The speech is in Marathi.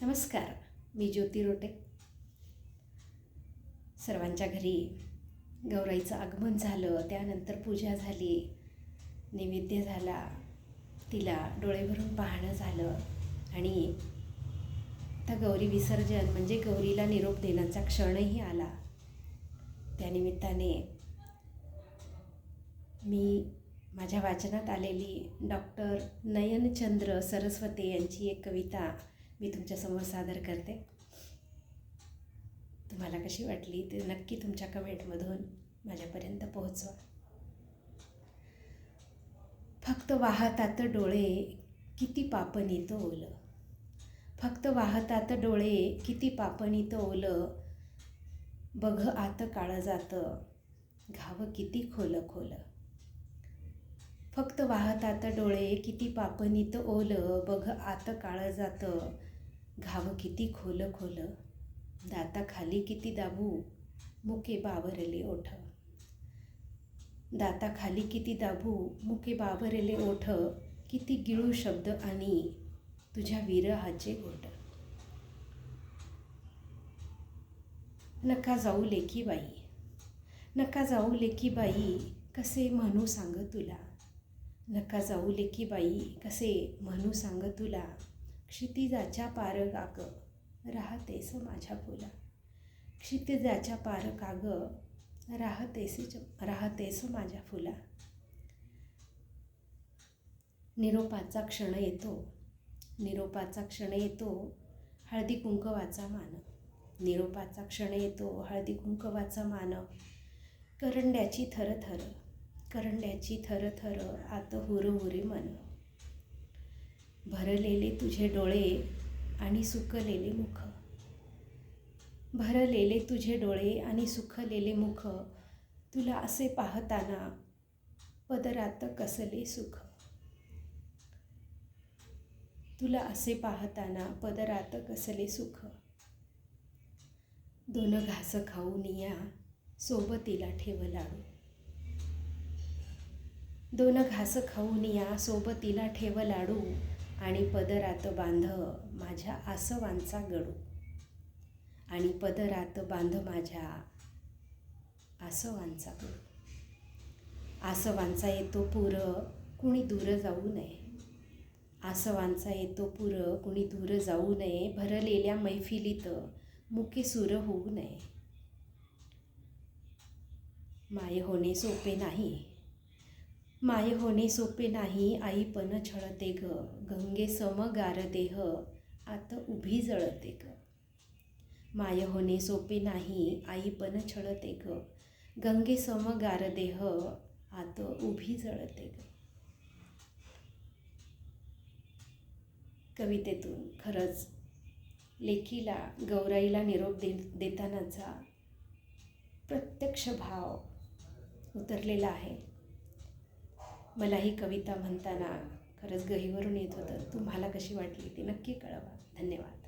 नमस्कार मी ज्योती रोटे. सर्वांच्या घरी गौराईचं आगमन झालं त्यानंतर पूजा झाली नैवेद्य झाला तिला डोळे भरून पाहणं झालं आणि आता गौरी विसर्जन म्हणजे गौरीला निरोप देण्याचा क्षणही आला. त्यानिमित्ताने मी माझ्या वाचनात आलेली डॉक्टर नयनचंद्र सरस्वती यांची एक कविता मी तुमच्यासमोर सादर करते. तुम्हाला कशी वाटली ते नक्की तुमच्या कमेंटमधून माझ्यापर्यंत पोहोचवा. फक्त वाहतात डोळे किती पापणीत ओलं. फक्त वाहतात डोळे किती पापणीत ओलं. बघ आत काळं जातं घाव किती खोल खोल. फक्त वाहतात डोळे किती पापनीत ओलं. बघ आत काळं जातं घाव किती खोल खोल दाता खाली किती दाबू मुके बावरले ओठ. दाताखाली किती दाबू मुके बावरले ओठ. किती गिळू शब्द आणि तुझ्या विरहाचे घोट. नका जाऊ लेकी बाई नका जाऊ लेकी बाई कसे म्हणू सांग तुला. नका जाऊ लेकी बाई कसे म्हणू सांग तुला. क्षितिजाच्या पार काग राहतेस माझ्या फुला क्षितिजाच्या पार काग राहतेस राहतेस माझ्या फुला. निरोपाचा क्षण येतो. निरोपाचा क्षण येतो हळदी कुंकवाचा मान. निरोपाचा क्षण येतो हळदी कुंकवाचा मान. करंड्याची थरथर करंड्याची थरथर आत हुरहुरे मन. भरलेले तुझे डोळे आणि सुकलेले मुख. भरलेले तुझे डोळे आणि सुखलेले मुख. तुला असे पाहताना पदरात कसले सुख. तुला असे पाहताना पदरात कसले सुख. दोन घास खाऊन या सोबतीला ठेव लाडू. दोन घास खाऊन या सोबतीला ठेव लाडू. आणि पदरात बांध माझ्या आसवांचा गडू. आणि पदरात बांध माझ्या आसवांचा गडू. आसवांचा येतो पूर कुणी दूर जाऊ नये. आसवांचा येतो पुर कुणी दूर जाऊ नये. भरलेल्या मैफिलीत मुके सूर होऊ नये. माय होणे सोपे नाही. माय होणे सोपे नाही आई पण छळते ग. गंगे सम गार देह आत उभी जळते ग. माय होणे सोपे नाही आई पण छळते ग. गंगे सम गार देह आत उभी जळते ग. कवितेतून खरंच लेखीला गौराईला निरोप दे देतानाचा प्रत्यक्ष भाव उतरलेला आहे. मला ही कविता म्हणताना खरंच गहीवरून येत होतं. तुम्हाला कशी वाटली ती नक्की कळवा. धन्यवाद.